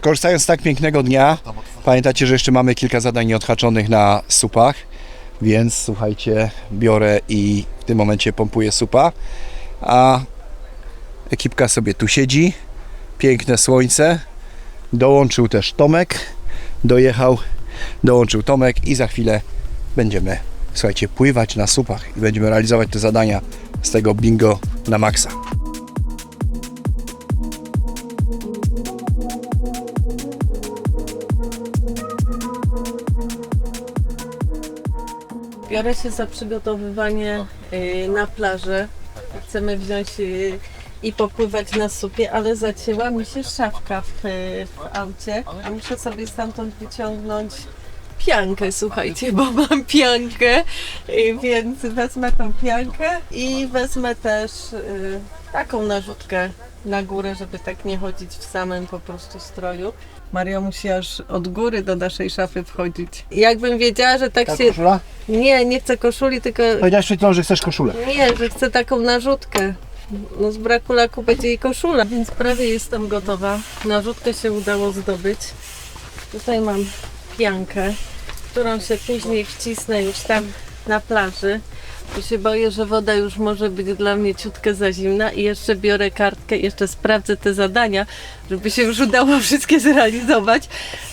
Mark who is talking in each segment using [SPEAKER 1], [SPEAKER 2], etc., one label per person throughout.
[SPEAKER 1] Korzystając z tak pięknego dnia, pamiętacie, że jeszcze mamy kilka zadań nieodhaczonych na supach, więc słuchajcie, biorę i w tym momencie pompuję supa, a ekipka sobie tu siedzi, piękne słońce, dołączył też Tomek, dojechał, dołączył Tomek i za chwilę będziemy, słuchajcie, pływać na supach i będziemy realizować te zadania z tego bingo na maksa.
[SPEAKER 2] Biorę się za przygotowywanie y, na plażę. Chcemy wziąć y, i popływać na supie, ale zacięła mi się szafka w, y, w aucie. A muszę sobie stamtąd wyciągnąć piankę, słuchajcie, bo mam piankę, y, więc wezmę tą piankę i wezmę też y, taką narzutkę na górę, żeby tak nie chodzić w samym po prostu stroju. Maria musi aż od góry do naszej szafy wchodzić. Jakbym wiedziała, że tak się...
[SPEAKER 1] koszula?
[SPEAKER 2] Nie, nie chcę koszuli, tylko
[SPEAKER 1] Powiedziałeś przed chwilą, że chcesz koszulę.
[SPEAKER 2] nie, że chcę taką narzutkę. No z braku laku będzie jej koszula, więc prawie jestem gotowa. Narzutkę się udało zdobyć. Tutaj mam piankę, którą się później wcisnę już tam na plaży. Tu się boję, że woda już może być dla mnie ciutkę za zimna i jeszcze biorę kartkę, jeszcze sprawdzę te zadania, żeby się już udało wszystkie zrealizować,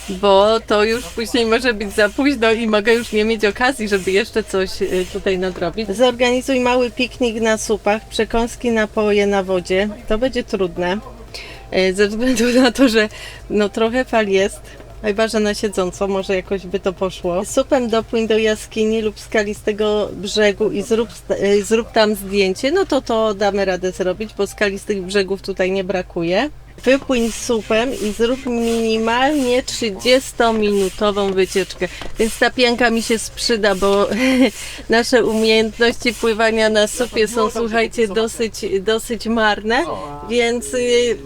[SPEAKER 2] bo to już później może być za późno i mogę już nie mieć okazji, żeby jeszcze coś y, tutaj nadrobić. Zorganizuj mały piknik na supach, przekąski, napoje na wodzie. To będzie trudne, y, ze względu na to, że no trochę fal jest. Że na siedząco, może jakoś by to poszło. Supem dopłyń do jaskini lub skalistego brzegu i zrób, y, zrób tam zdjęcie. No to to damy radę zrobić, bo skalistych brzegów tutaj nie brakuje. Wypłyń supem i zrób minimalnie 30-minutową wycieczkę. Więc ta pianka mi się sprzyda, bo nasze umiejętności pływania na supie są, słuchajcie, dosyć, dosyć marne. Więc y,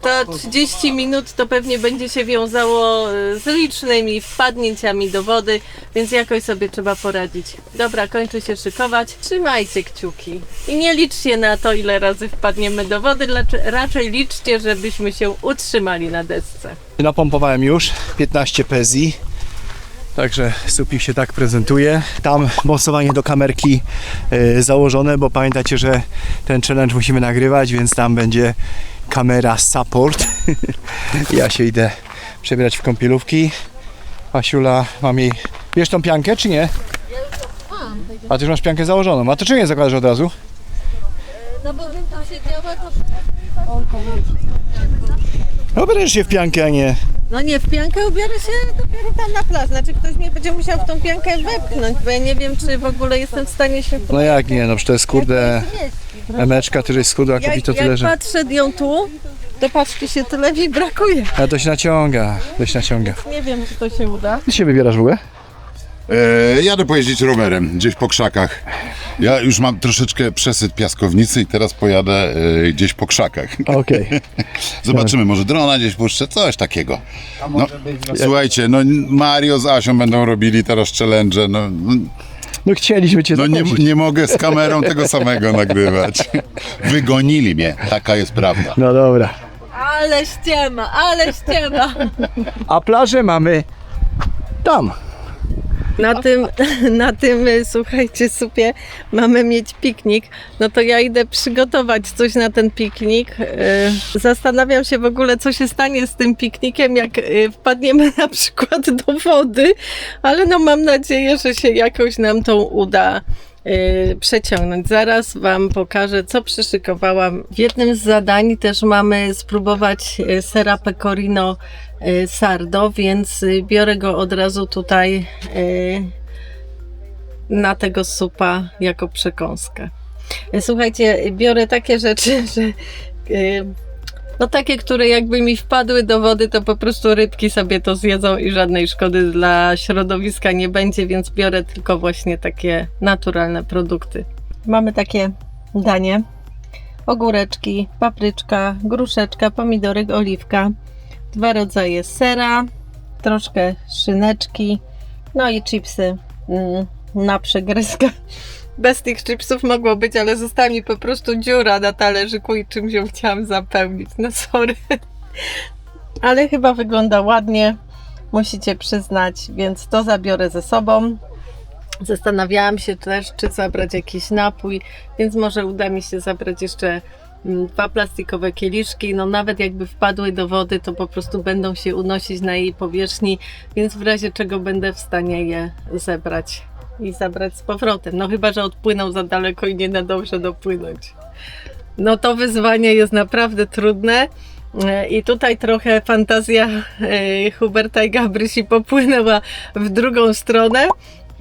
[SPEAKER 2] to 30 minut to pewnie będzie się wiązało y, z licznymi wpadnięciami do wody, więc jakoś sobie trzeba poradzić. Dobra, kończę się szykować. Trzymajcie kciuki. I nie liczcie na to, ile razy wpadniemy do wody, raczej liczcie, żebyśmy się utrzymali na desce.
[SPEAKER 1] Napompowałem już 15 pezji. Także supik się tak prezentuje. Tam mocowanie do kamerki e, założone, bo pamiętacie, że ten challenge musimy nagrywać, więc tam będzie kamera support. ja się idę przebierać w kąpielówki. Asiula, mam jej... Wiesz tą piankę, czy nie? A ty już masz piankę założoną. A to czym nie zakładasz od razu?
[SPEAKER 2] No bo bym to się działa, to...
[SPEAKER 1] Bierzesz się w piankę, a nie...
[SPEAKER 2] No nie, w piankę ubiorę się dopiero tam na plaż. Znaczy ktoś mnie będzie musiał w tą piankę wepchnąć, bo ja nie wiem, czy w ogóle jestem w stanie się...
[SPEAKER 1] No jak nie, no przecież to jest kurde... Emeczka, który jest schudła,
[SPEAKER 2] Jak,
[SPEAKER 1] to tyle,
[SPEAKER 2] jak
[SPEAKER 1] że...
[SPEAKER 2] patrzę ją tu, to patrzcie się tyle mi brakuje.
[SPEAKER 1] Ale to się naciąga, to się naciąga.
[SPEAKER 2] Nie wiem, czy to się uda.
[SPEAKER 1] Ty się wybierasz w ogóle?
[SPEAKER 3] E, jadę pojeździć rowerem gdzieś po krzakach. Ja już mam troszeczkę przesyt piaskownicy i teraz pojadę e, gdzieś po krzakach.
[SPEAKER 1] Okej.
[SPEAKER 3] Zobaczymy, może drona gdzieś puszczę, coś takiego. No, słuchajcie, no Mario z Asią będą robili teraz challenge. No, no,
[SPEAKER 1] No chcieliśmy cię
[SPEAKER 3] no nie,
[SPEAKER 1] zaprosić.
[SPEAKER 3] nie mogę z kamerą tego samego nagrywać. Wygonili mnie, taka jest prawda.
[SPEAKER 1] No dobra.
[SPEAKER 2] Ale ściema, ale ściema.
[SPEAKER 1] A plażę mamy tam.
[SPEAKER 2] Na tym, na tym, y, słuchajcie, supie mamy mieć piknik. No to ja idę przygotować coś na ten piknik. Y, Zastanawiam się w ogóle, co się stanie z tym piknikiem, jak y, wpadniemy na przykład do wody, ale no mam nadzieję, że się jakoś nam to uda przeciągnąć. Zaraz Wam pokażę, co przyszykowałam. W jednym z zadań też mamy spróbować y, sera pecorino y, sardo, więc y, biorę go od razu tutaj y, na tego supa jako przekąskę. Y, Słuchajcie, biorę takie rzeczy, że y, no takie, które jakby mi wpadły do wody, to po prostu rybki sobie to zjedzą i żadnej szkody dla środowiska nie będzie, więc biorę tylko właśnie takie naturalne produkty. Mamy takie danie. Ogóreczki, papryczka, gruszeczka, pomidorek, oliwka, dwa rodzaje sera, troszkę szyneczki, no i chipsy mm, na przegryzkę. Bez tych chipsów mogło być, ale została mi po prostu dziura na talerzyku i czymś ją chciałam zapełnić. No sorry. ale chyba wygląda ładnie, musicie przyznać, więc to zabiorę ze sobą. Zastanawiałam się też, czy zabrać jakiś napój, więc może uda mi się zabrać jeszcze mm, dwa plastikowe kieliszki. No nawet jakby wpadły do wody, to po prostu będą się unosić na jej powierzchni, więc w razie czego będę w stanie je zebrać i zabrać z powrotem. No chyba, że odpłyną za daleko i nie na dobrze dopłynąć. No to wyzwanie jest naprawdę trudne. E, I tutaj trochę fantazja e, Huberta i Gabrysi popłynęła w drugą stronę.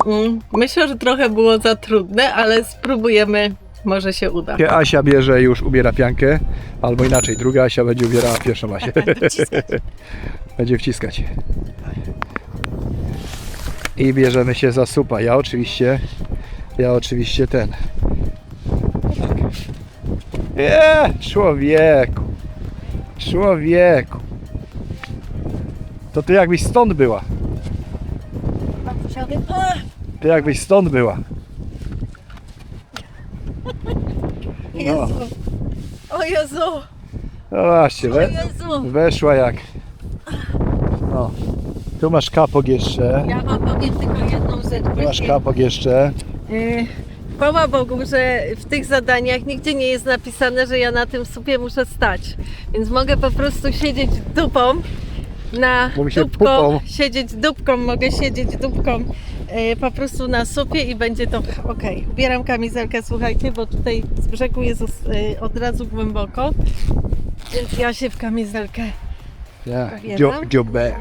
[SPEAKER 2] Mm, Myślę, że trochę było za trudne, ale spróbujemy, może się uda.
[SPEAKER 1] Asia bierze już, ubiera piankę, albo inaczej, druga Asia będzie ubierała pierwszą Asię. będzie wciskać. I bierzemy się za supa. Ja oczywiście, ja oczywiście ten. Tak. Nie, człowieku. Człowieku. To ty jakbyś stąd była. Ty jakbyś stąd była. No,
[SPEAKER 2] O Jezu!
[SPEAKER 1] no właśnie, we, weszła jak. No. Tu masz kapok jeszcze.
[SPEAKER 2] Ja wam powiem tylko jedną rzecz.
[SPEAKER 1] Tu masz
[SPEAKER 2] właśnie.
[SPEAKER 1] kapok jeszcze.
[SPEAKER 2] Yy, Chwała Bogu, że w tych zadaniach nigdzie nie jest napisane, że ja na tym supie muszę stać. Więc mogę po prostu siedzieć dupą na
[SPEAKER 1] Mówi się
[SPEAKER 2] dupką,
[SPEAKER 1] pupą.
[SPEAKER 2] siedzieć dupką, mogę siedzieć dupką yy, po prostu na supie i będzie to ok. Bieram kamizelkę, słuchajcie, bo tutaj z brzegu jest yy, od razu głęboko. Więc ja się w kamizelkę
[SPEAKER 1] Ja, dziobę.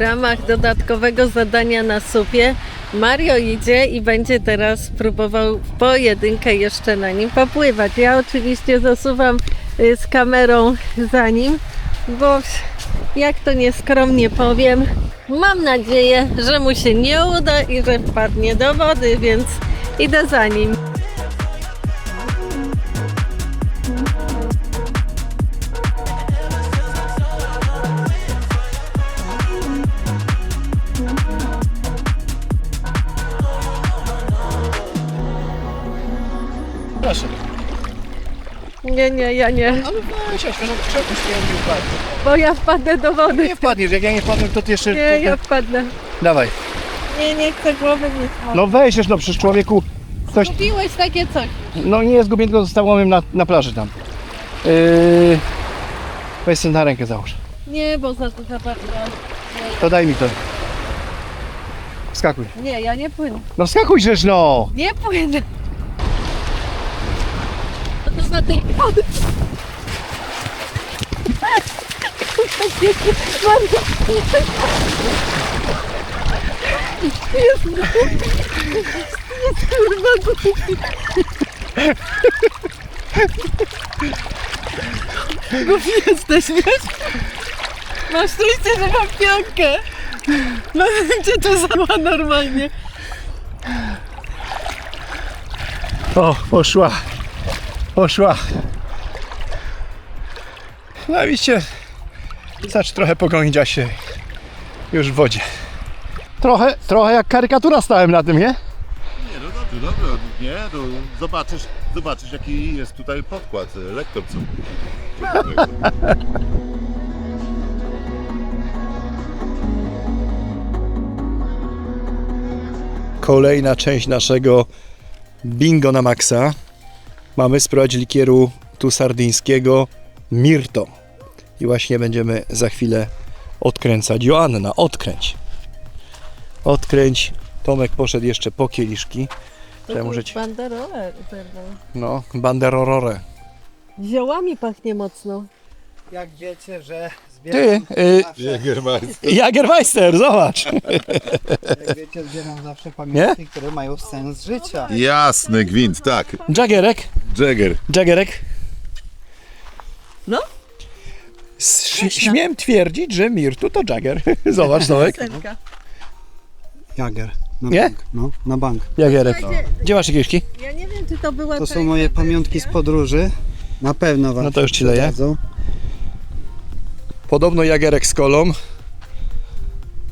[SPEAKER 2] W ramach dodatkowego zadania na supie Mario idzie i będzie teraz próbował pojedynkę jeszcze na nim popływać. Ja oczywiście zasuwam y, z kamerą za nim, bo jak to nieskromnie powiem, mam nadzieję, że mu się nie uda i że wpadnie do wody, więc idę za nim. Nie, nie, ja nie,
[SPEAKER 1] Ale weź, Aśka, no czegoś nie wpadnie.
[SPEAKER 2] bo ja wpadnę do wody.
[SPEAKER 1] Nie wpadniesz, jak ja nie wpadnę, to ty jeszcze...
[SPEAKER 2] Nie, ja wpadnę.
[SPEAKER 1] Dawaj.
[SPEAKER 2] Nie, nie chcę głowy nic.
[SPEAKER 1] No weź, no przecież człowieku coś...
[SPEAKER 2] Kupiłeś takie coś.
[SPEAKER 1] No nie jest zgubię, tylko zostałem na, na plaży tam. Yy... Weź sobie na rękę załóż.
[SPEAKER 2] Nie, bo za to zapadła.
[SPEAKER 1] To daj mi to. Skakuj.
[SPEAKER 2] Nie, ja nie płynę.
[SPEAKER 1] No skakuj rzecz no!
[SPEAKER 2] Nie płynę. No to za tej wody. Jest, jest głupi. Głupi jesteś, wiesz? Masz szczęście, że mam piątkę. No cię to zała normalnie.
[SPEAKER 1] O, poszła. Poszła. No widzicie, zacz trochę pogonić Asię. Już w wodzie. Trochę, trochę jak karykatura stałem na tym, nie?
[SPEAKER 3] Nie, no dobrze, dobrze, nie, no zobaczysz, zobaczysz jaki jest tutaj podkład, e, lektor co.
[SPEAKER 1] Kolejna część naszego bingo na maksa. Mamy spróbować likieru tu sardyńskiego Mirto. I właśnie będziemy za chwilę odkręcać. Joanna, odkręć. Odkręć. Tomek poszedł jeszcze po kieliszki.
[SPEAKER 2] To
[SPEAKER 1] muszę ci-
[SPEAKER 2] banderole będą.
[SPEAKER 1] No, banderorore.
[SPEAKER 2] Ziołami pachnie mocno.
[SPEAKER 4] jak wiecie, że
[SPEAKER 1] Ty,
[SPEAKER 4] zbieram
[SPEAKER 1] y,
[SPEAKER 4] zawsze,
[SPEAKER 1] Jagermeister, zobacz.
[SPEAKER 4] jak wiecie, zbieram zawsze pamiątki, które mają sens życia.
[SPEAKER 3] Jasny gwint, tak.
[SPEAKER 1] Jaggerek,
[SPEAKER 3] Jagger.
[SPEAKER 1] Jaggerek.
[SPEAKER 2] No.
[SPEAKER 1] Ś- Śmiem twierdzić, że Mirtu to Jagger. Zobacz, Tomek.
[SPEAKER 2] Senka.
[SPEAKER 4] Jager. Na
[SPEAKER 1] Nie?
[SPEAKER 4] bank. No, na bank.
[SPEAKER 1] Jagerek.
[SPEAKER 2] Słuchajcie,
[SPEAKER 1] Gdzie masz kieszki?
[SPEAKER 2] Ja nie wiem, czy to była
[SPEAKER 4] To są moje pamiątki z podróży. Na pewno wam
[SPEAKER 1] No to już ci
[SPEAKER 4] przydadzą.
[SPEAKER 1] Podobno Jagerek z kolą.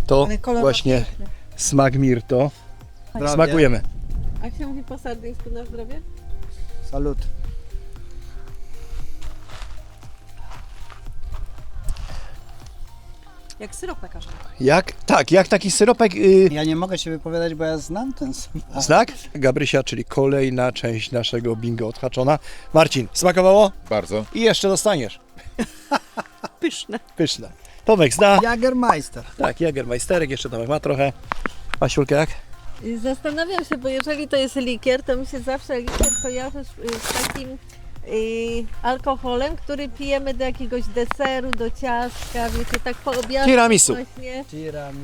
[SPEAKER 1] To
[SPEAKER 2] Ale kolor
[SPEAKER 1] właśnie smak Mirto.
[SPEAKER 4] Zdrowie.
[SPEAKER 1] Smakujemy.
[SPEAKER 2] A jak się mówi po sardyńsku na zdrowie?
[SPEAKER 4] Salut.
[SPEAKER 5] Jak syrop pekarzka.
[SPEAKER 1] Jak? Tak, jak taki syropek. Y,
[SPEAKER 4] Ja nie mogę się wypowiadać, bo ja znam ten smak.
[SPEAKER 1] znak? Gabrysia, czyli kolejna część naszego bingo odhaczona. Marcin, smakowało?
[SPEAKER 3] Bardzo.
[SPEAKER 1] I jeszcze dostaniesz.
[SPEAKER 5] Pyszne.
[SPEAKER 1] Pyszne. Tomek zna.
[SPEAKER 4] Jagermeister.
[SPEAKER 1] Tak, Jagermeisterek, jeszcze Tomek ma trochę. Pasiulkę jak?
[SPEAKER 2] I Zastanawiam się, bo jeżeli to jest likier, to mi się zawsze likier kojarzy z, y, takim y, alkoholem, który pijemy do jakiegoś deseru, do ciastka, wiecie, tak po obiadzie
[SPEAKER 1] Tiramisu.
[SPEAKER 2] właśnie.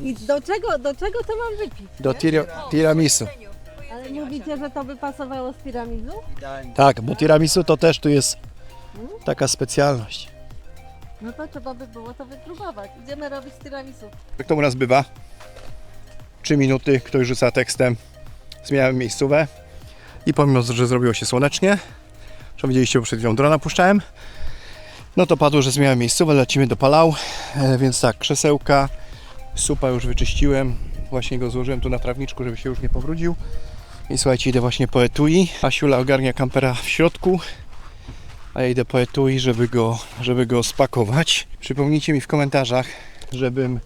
[SPEAKER 2] I do czego, do czego to mam wypić?
[SPEAKER 1] Do tira, tiramisu.
[SPEAKER 2] Ale mówicie, że to by pasowało z tiramisu?
[SPEAKER 4] Idealnie.
[SPEAKER 1] Tak, bo tiramisu to też tu jest taka specjalność.
[SPEAKER 2] No to trzeba by było to wypróbować. Idziemy robić tiramisu.
[SPEAKER 1] Jak to u nas bywa? Trzy minuty, ktoś rzuca tekstem, zmieniałem miejscówę. I pomimo, że zrobiło się słonecznie, że widzieliście, bo przed chwilą drona puszczałem, no to padło, że zmieniałem miejscówę, lecimy do Palau, e, więc tak, krzesełka, supa już wyczyściłem, właśnie go złożyłem tu na trawniczku, żeby się już nie powrócił. I słuchajcie, idę właśnie po etui, Asiula ogarnia kampera w środku, a ja idę po etui, żeby go, żeby go spakować. Przypomnijcie mi w komentarzach, żebym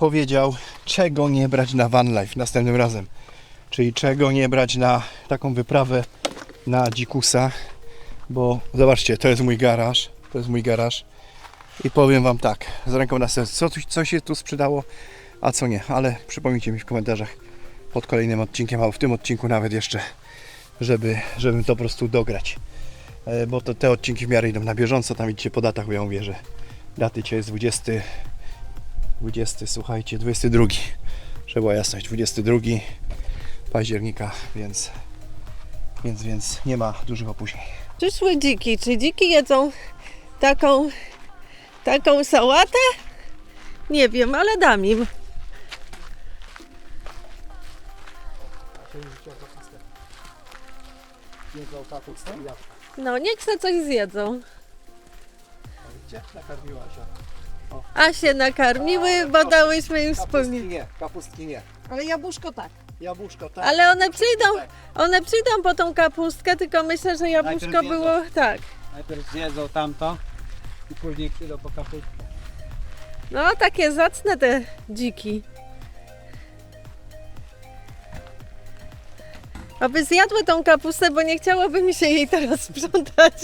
[SPEAKER 1] powiedział, czego nie brać na van life następnym razem. Czyli czego nie brać na taką wyprawę na dzikusa, bo zobaczcie, to jest mój garaż, to jest mój garaż i powiem Wam tak, z ręką na sercu, co, co się tu sprzedało, a co nie, ale przypomnijcie mi w komentarzach pod kolejnym odcinkiem, albo w tym odcinku nawet jeszcze, żeby, żebym to po prostu dograć. E, Bo to te odcinki w miarę idą na bieżąco, tam widzicie po datach, bo ja mówię, że daty dzisiaj jest 20 20, słuchajcie, 22. Żeby była jasność, 22 października, więc, więc, więc nie ma dużych opóźnień.
[SPEAKER 2] Przyszły dziki. Czy dziki jedzą taką, taką sałatę? Nie wiem, ale dam im. No, niech se coś zjedzą.
[SPEAKER 1] Gdzie nakarmiła się?
[SPEAKER 2] A się nakarmiły, bo dałyśmy im wspólnie.
[SPEAKER 1] nie, kapustki nie.
[SPEAKER 5] Ale jabłuszko tak.
[SPEAKER 1] Jabłuszko tak.
[SPEAKER 2] Ale one przyjdą, one przyjdą po tą kapustkę, tylko myślę, że jabłuszko
[SPEAKER 4] Najpierw
[SPEAKER 2] było tak.
[SPEAKER 4] Najpierw zjedzą tamto i później chwilę po kapustę.
[SPEAKER 2] No, takie zacne te dziki. Aby zjadły tą kapustę, bo nie chciałoby mi się jej teraz sprzątać.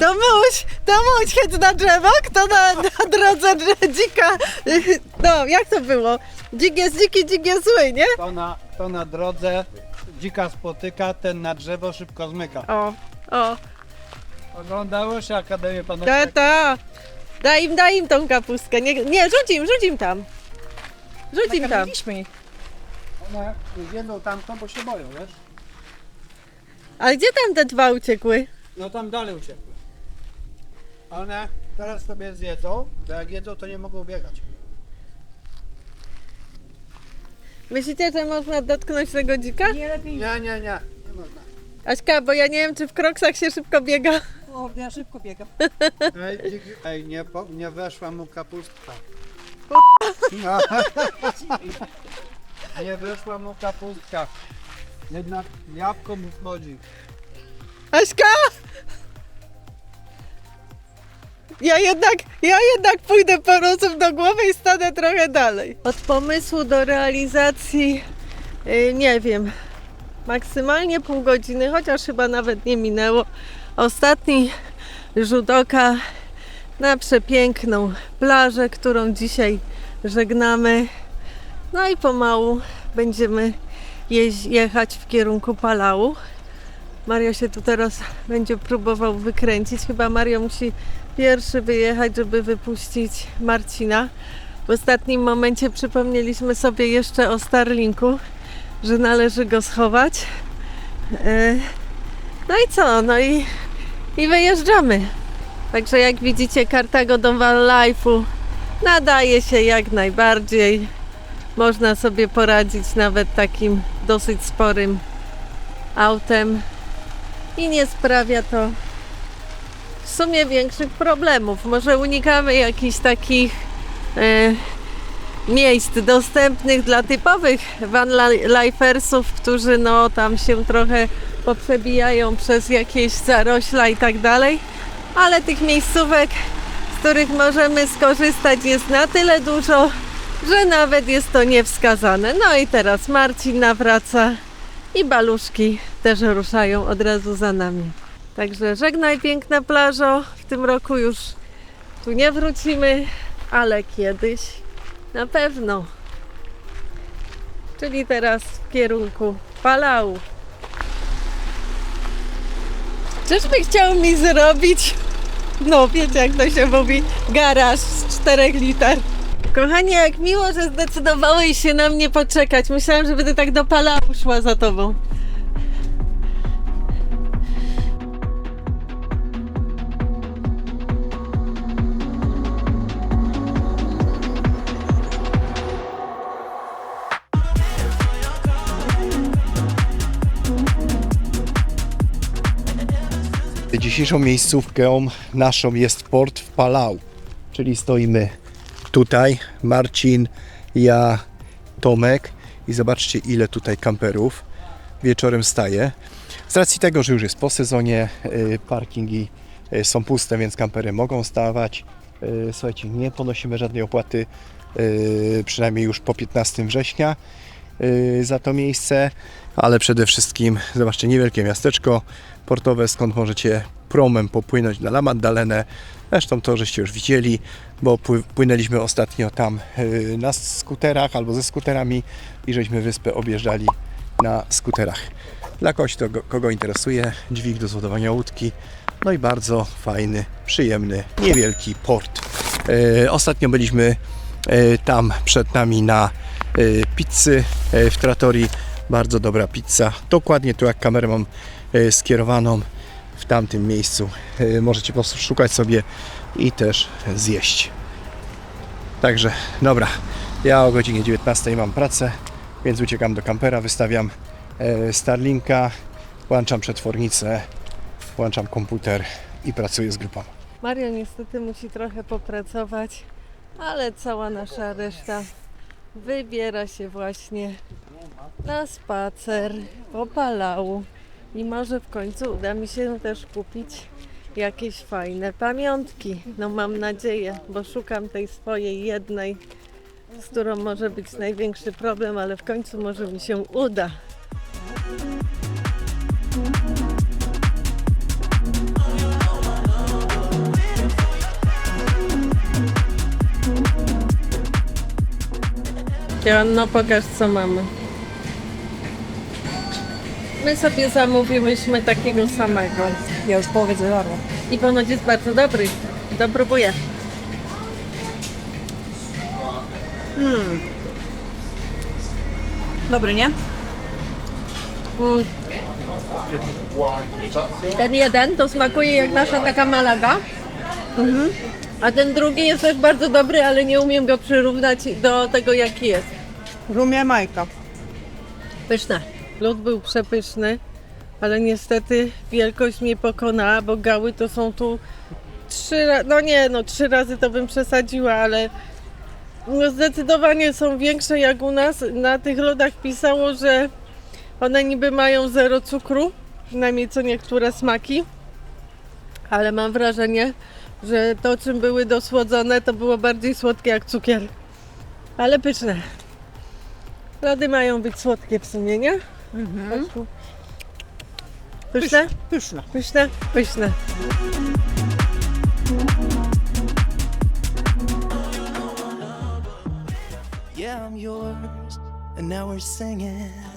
[SPEAKER 2] To muś, to muś chodź na drzewo, kto na, na drodze drze- dzika. No, jak to było? Dzik jest dziki, dzik jest zły, nie?
[SPEAKER 4] To na, to na drodze dzika spotyka, ten na drzewo szybko zmyka.
[SPEAKER 2] O, o,
[SPEAKER 4] Oglądało się Akademię
[SPEAKER 2] ta, ta. Daj im, daj im tą kapustkę. Nie, nie rzuć im, rzuć im tam. Rzuć im tam.
[SPEAKER 5] Nakarmiliśmy ich.
[SPEAKER 4] One zjedzą tamto, bo się boją, wiesz?
[SPEAKER 2] Ale gdzie tam te dwa uciekły?
[SPEAKER 4] No tam dalej uciekły. One teraz sobie zjedzą, bo jak jedzą, to nie mogą biegać.
[SPEAKER 2] Myślicie, że można dotknąć tego dzika?
[SPEAKER 5] Nie lepiej.
[SPEAKER 4] Nie, nie, nie. Nie można.
[SPEAKER 2] Aśka, bo ja nie wiem, czy w kroksach się szybko biega.
[SPEAKER 5] O, ja szybko biegam.
[SPEAKER 4] Ej, dziki, ej nie, po, nie weszła mu kapustka. nie weszła mu kapustka. Jednak jabłko mu wchodzi.
[SPEAKER 2] Aśka! Ja jednak, ja jednak pójdę po rozum do głowy i stanę trochę dalej. Od pomysłu do realizacji, yy, nie wiem, maksymalnie pół godziny, chociaż chyba nawet nie minęło. Ostatni rzut oka na przepiękną plażę, którą dzisiaj żegnamy. No i pomału będziemy jechać w kierunku Palau. Mario się tu teraz będzie próbował wykręcić. Chyba Mario musi pierwszy wyjechać, żeby wypuścić Marcina. W ostatnim momencie przypomnieliśmy sobie jeszcze o Starlinku, że należy go schować. E, No i co? No i, i wyjeżdżamy. Także jak widzicie, Cartago do Life'u nadaje się jak najbardziej. Można sobie poradzić nawet takim dosyć sporym autem i nie sprawia to w sumie większych problemów. Może unikamy jakichś takich e, miejsc dostępnych dla typowych vanlifersów, którzy no tam się trochę poprzebijają przez jakieś zarośla i tak dalej, ale tych miejscówek, z których możemy skorzystać jest na tyle dużo, że nawet jest to niewskazane. No i teraz Marcin nawraca i baluszki też ruszają od razu za nami. Także żegnaj piękna plażo. W tym roku już tu nie wrócimy, ale kiedyś na pewno. Czyli teraz w kierunku Palau. Czyżby chciał mi zrobić, no wiecie jak to się mówi, garaż z 4 liter. Kochanie, jak miło, że zdecydowałeś się na mnie poczekać. Myślałam, że będę tak do Palau szła za tobą.
[SPEAKER 1] Dzisiejszą miejscówką naszą jest port w Palau, czyli stoimy tutaj, Marcin, ja, Tomek i zobaczcie ile tutaj kamperów wieczorem staje. Z racji tego, że już jest po sezonie, y, parkingi y, są puste, więc kampery mogą stawać. Y, Słuchajcie, nie ponosimy żadnej opłaty, przynajmniej już po 15 września za to miejsce, ale przede wszystkim zobaczcie niewielkie miasteczko portowe, skąd możecie promem popłynąć na La Maddalenę. Zresztą to żeście już widzieli, bo pły- płynęliśmy ostatnio tam y, na skuterach albo ze skuterami i żeśmy wyspę objeżdżali na skuterach. Dla kogoś, to, kogo interesuje, dźwig do zładowania łódki, no i bardzo fajny, przyjemny, niewielki port. Y, Ostatnio byliśmy y, tam przed nami na pizzy w Trattorii. Bardzo dobra pizza. Dokładnie tu jak y, skierowaną w tamtym miejscu. Y, Możecie po prostu szukać sobie i też zjeść. Także, dobra. Ja o godzinie 19 mam pracę, więc uciekam do kampera, wystawiam e, Starlinka, włączam przetwornicę, włączam komputer i pracuję z grupą.
[SPEAKER 2] Mario niestety musi trochę popracować, ale cała nasza reszta wybiera się właśnie na spacer po Palau i może w końcu uda mi się też kupić jakieś fajne pamiątki. No mam nadzieję, bo szukam tej swojej jednej, z którą może być największy problem, ale w końcu może mi się uda. Joanno, pokaż co mamy. My sobie zamówiłyśmy takiego samego.
[SPEAKER 5] Ja już połowę zjadłam.
[SPEAKER 2] I ponoć jest bardzo dobry. To próbuję.
[SPEAKER 5] Dobry, nie?
[SPEAKER 2] Mm. Ten jeden to smakuje jak nasza taka malaga. Mhm. A ten drugi jest też bardzo dobry, ale nie umiem go przyrównać do tego jaki jest.
[SPEAKER 5] Rumia Majka.
[SPEAKER 2] Pyszne. Lód był przepyszny, ale niestety wielkość mnie pokonała, bo gały to są tu trzy no nie, no trzy razy to bym przesadziła, ale no zdecydowanie są większe jak u nas. Na tych lodach pisało, że one niby mają zero cukru, przynajmniej co niektóre smaki, ale mam wrażenie, że to czym były dosłodzone to było bardziej słodkie jak cukier. Ale pyszne. Lody mają być słodkie w sumie, nie? Mhm. Pyszne?
[SPEAKER 5] Pyszna.
[SPEAKER 2] Pyszne? Pyszne.
[SPEAKER 6] Yeah, I'm yours, and now we're singing.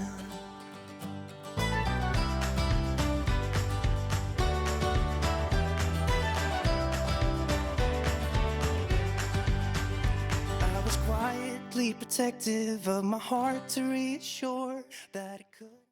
[SPEAKER 4] Perfectly protective of my heart to reassure that it could.